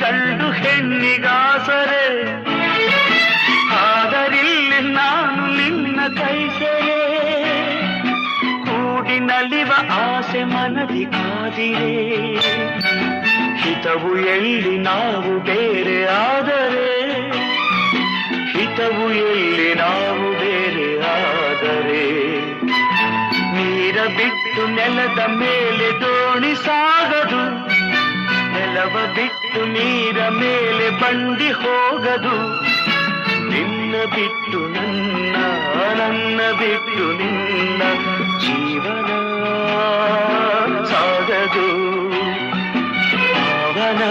ಕಂಡು ಹೆಣ್ಣಿಗಾಸರೆ. ಆದರಿಲ್ಲಿ ನಾನು ನಿನ್ನ ಕೈಸರೆ ಕೂಡಿನಲಿವ ಆಸೆ ಮನದಿ ಕಾದಿರೆ ಹಿತವು ಎಲ್ಲಿ ನಾವು ಬೇರೆ ಆದರೆ. ಹಿತವು ಎಲ್ಲಿ ನಾವು ಬೇರೆ ಆದರೆ. ನೀರ ಬಿಟ್ಟು ನೆಲದ ಮೇಲೆ ದೋಣಿ ಸಾಗ ನೆಲವ ಬಿಟ್ಟು ನೀರ ಮೇಲೆ ಬಂಡಿ ಹೋಗದು. ನಿನ್ನ ಬಿಟ್ಟು ನನ್ನ ನನ್ನ ಬಿಟ್ಟು ನಿನ್ನ ಜೀವನ ಸಾಗದು. ಪಾವನ